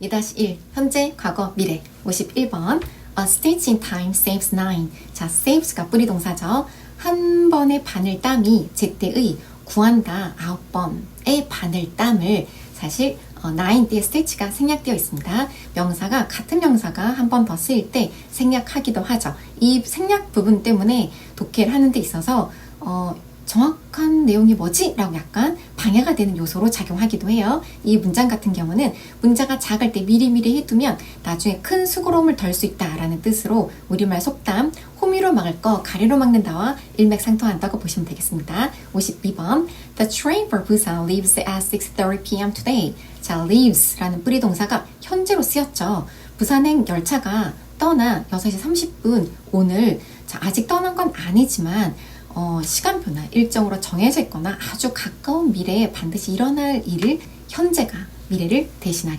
2-1 현재, 과거, 미래 51번 A stitch in time saves nine 자, saves가 뿌리 동사죠. 한 번의 바늘 땀이 제때의 구한다 아홉 번의 바늘 땀을 사실 어, nine 때의 stitch가 생략되어 있습니다. 명사가 같은 명사가 한 번 더 쓰일 때 생략하기도 하죠. 이 생략 부분 때문에 독해를 하는 데 있어서 어, 정확한 내용이 뭐지? 라고 약간 방해가 되는 요소로 작용하기도 해요. 이 문장 같은 경우는 문자가 작을 때 미리미리 해두면 나중에 큰 수고로움을 덜 수 있다라는 뜻으로 우리말 속담 호미로 막을 거 가리로 막는다와 일맥상통한다고 보시면 되겠습니다. 52번 The train for Busan leaves at 6.30 p.m. today. 자, leaves라는 뿌리 동사가 현재로 쓰였죠. 부산행 열차가 떠나 6시 30분 오늘 자, 아직 떠난 건 아니지만 어, 시간표나 일정으로 정해져 있거나 아주 가까운 미래에 반드시 일어날 일을 현재가 미래를 대신하기